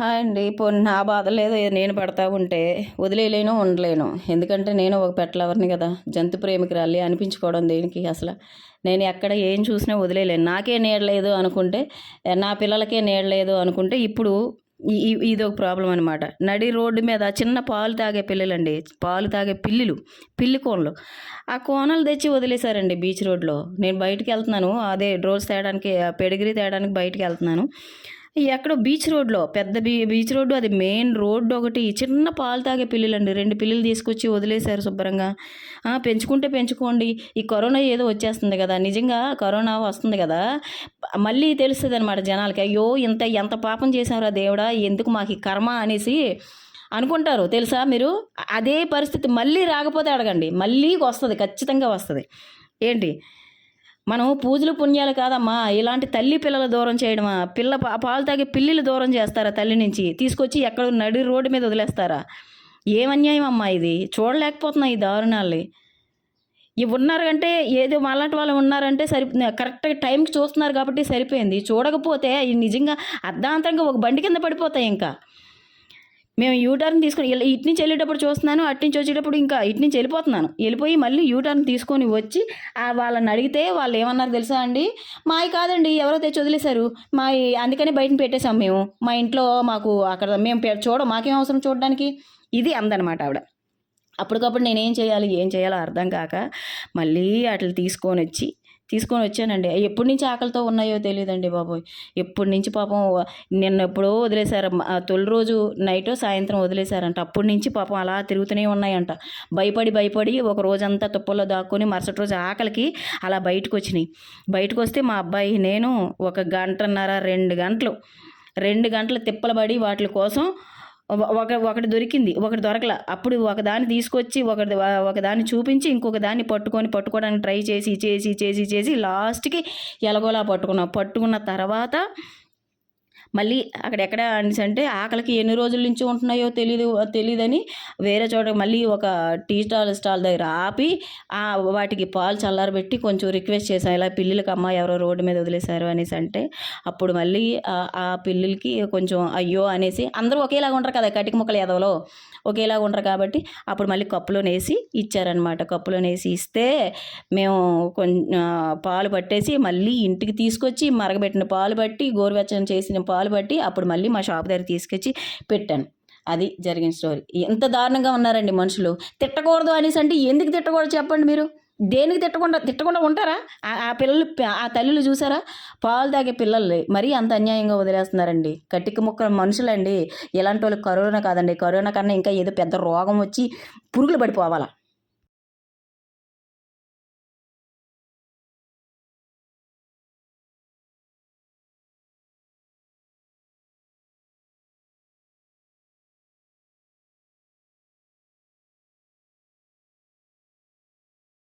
Hi అండి. పోనీ నా బాధ లేదు. నేను పడతా ఉంటే వదిలేయలేను ఉండలేను. ఎందుకంటే నేను ఒక పెట్టలవర్ని కదా. జంతు ప్రేమికురాలి అనిపించుకోవడం దేనికి అసలు? నేను ఎక్కడ ఏం చూసినా వదిలేయలేను. నాకే నీడలేదు అనుకుంటే నా పిల్లలకే నీడలేదు అనుకుంటే ఇప్పుడు ఈ- ఇది ఒక ప్రాబ్లం అనమాట నడి రోడ్డు మీద చిన్న పాలు తాగే పిల్లలండి. పాలు తాగే పిల్లులు పిల్లి కోనలు. ఆ కోనలు తెచ్చి వదిలేశారండి బీచ్ రోడ్లో నేను బయటికి వెళ్తున్నాను. అదే డ్రోల్స్ తేయడానికి పెడిగిరి తేయడానికి బయటికి వెళ్తున్నాను. ఎక్కడో బీచ్ రోడ్లో పెద్ద బీ బీచ్ రోడ్డు అది మెయిన్ రోడ్డు ఒకటి. చిన్న పాలు తాగే పిల్లులండి. రెండు పిల్లులు తీసుకొచ్చి వదిలేశారు శుభ్రంగా. పెంచుకుంటే పెంచుకోండి. ఈ కరోనా ఏదో వచ్చేస్తుంది కదా. నిజంగా కరోనా వస్తుంది కదా. మళ్ళీ తెలుస్తుంది అనమాట జనాలకి. అయ్యో ఇంత ఎంత పాపం చేశారా దేవుడా ఎందుకు మాకు ఈ కర్మ అనేసి అనుకుంటారు. తెలుసా మీరు? అదే పరిస్థితి మళ్ళీ రాకపోతే అడగండి. మళ్ళీ వస్తుంది ఖచ్చితంగా వస్తుంది. ఏంటి? మనం పూజలు పుణ్యాలు కాదమ్మా. ఇలాంటి తల్లి పిల్లలు దూరం చేయడమా? పిల్ల పా- పాలు తాగే పిల్లిలు దూరం చేస్తారా తల్లి నుంచి? తీసుకొచ్చి ఎక్కడ నడి రోడ్డు మీద వదిలేస్తారా? ఏం అన్యాయం అమ్మా ఇది? చూడలేకపోతున్నా ఈ దారుణాల్ని. ఇవి ఉన్నారు కంటే ఏదో అలాంటి వాళ్ళు ఉన్నారంటే సరి కరెక్ట్గా టైంకి చూస్తున్నారు కాబట్టి సరిపోయింది. చూడకపోతే నిజంగా అర్ధాంతరంగా ఒక బండి కింద పడిపోతాయి ఇంకా. మేము యూటర్న్ తీసుకొని ఇలా ఇటు నుంచి వెళ్ళేటప్పుడు చూస్తున్నాను అటు నుంచి వచ్చేటప్పుడు ఇంకా ఇటు నుంచి వెళ్ళిపోతున్నాను. వెళ్ళిపోయి మళ్ళీ యూటర్న్ తీసుకొని వచ్చి వాళ్ళని అడిగితే వాళ్ళు ఏమన్నారు తెలుసా అండి? మావి కాదండి ఎవరో తెచ్చి వదిలేశారు. మా అందుకని బయటని పెట్టేశాం మేము. మా ఇంట్లో మాకు అక్కడ మేము పె- చూడం మాకేం అవసరం చూడడానికి? ఇది అందనమాట ఆవిడ. అప్పటికప్పుడు నేనేం చేయాలి ఏం చేయాలో అర్థం కాక మళ్ళీ అట్లా తీసుకొని వచ్చి తీసుకొని వచ్చానండి. ఎప్పటి నుంచి ఆకలితో ఉన్నాయో తెలియదండి బాబోయ్. ఎప్పటి నుంచి పాపం నిన్న ఎప్పుడో వదిలేశారు. తొలి రోజు నైట్ సాయంత్రం వదిలేశారంట. అప్పటి నుంచి పాపం అలా తిరుగుతూనే ఉన్నాయంట. భయపడి భయపడి ఒక రోజంతా తుప్పల్లో దాక్కుని మరుసటి రోజు ఆకలికి అలా బయటకు వచ్చినాయి బయటకు వస్తే మా అబ్బాయి నేను ఒక గంటన్నర రెండు గంటలు రెండు గంటలు తిప్పలబడి వాటి కోసం ఒక- ఒకటి దొరికింది ఒకటి దొరకల. అప్పుడు ఒక దాన్ని తీసుకొచ్చి ఒకటి ఒక దాన్ని చూపించి ఇంకొక దాన్ని పట్టుకొని పట్టుకోవడానికి ట్రై చేసి చేసి చేసి చేసి లాస్ట్కి ఎలగోలా పట్టుకున్నాం. పట్టుకున్న తర్వాత మళ్ళీ అక్కడ ఎక్కడ అనేసి అంటే ఆకలికి ఎన్ని రోజుల నుంచి ఉంటున్నాయో తెలియదు తెలియదని వేరే చోట మళ్ళీ ఒక టీ స్టాల్ స్టాల్ దగ్గర ఆపి ఆ వాటికి పాలు చల్లారబెట్టి కొంచెం రిక్వెస్ట్ చేశాను. ఇలా పిల్లలకి అమ్మ ఎవరో రోడ్డు మీద వదిలేశారు అనేసి అంటే అప్పుడు మళ్ళీ ఆ- పిల్లలకి పిల్లులకి కొంచెం అయ్యో అనేసి అందరూ ఒకేలాగా ఉంటారు కదా కటిక ముక్కలు ఎదవలో ఒకేలాగా ఉంటారు కాబట్టి అప్పుడు మళ్ళీ కప్పులో వేసి ఇచ్చారనమాట కప్పులో వేసి ఇస్తే మేము కొంచెం పాలు పట్టేసి మళ్ళీ ఇంటికి తీసుకొచ్చి మరగబెట్టిన పాలు బట్టి గోరువెచ్చని చేసిన పాలు బట్టి అప్పుడు మళ్ళీ మా షాప్ దగ్గర తీసుకొచ్చి పెట్టాను. అది జరిగిన స్టోరీ. ఎంత దారుణంగా ఉన్నారండి మనుషులు. తిట్టకూడదు అనేసి అంటే ఎందుకు తిట్టకూడదు చెప్పండి మీరు? దేనికి తిట్టకుండా తిట్టకుండా ఉంటారా? ఆ- ఆ పిల్లలు ఆ తల్లులు చూసారా? పాలు తాగే పిల్లల్ని మరీ అంత అన్యాయంగా వదిలేస్తున్నారండి. కట్టికి ముక్క మనుషులండి. ఇలాంటి వాళ్ళు కరోనా కాదండి. కరోనా కన్నా ఇంకా ఏదో పెద్ద రోగం వచ్చి పురుగులు పడిపోవాలా.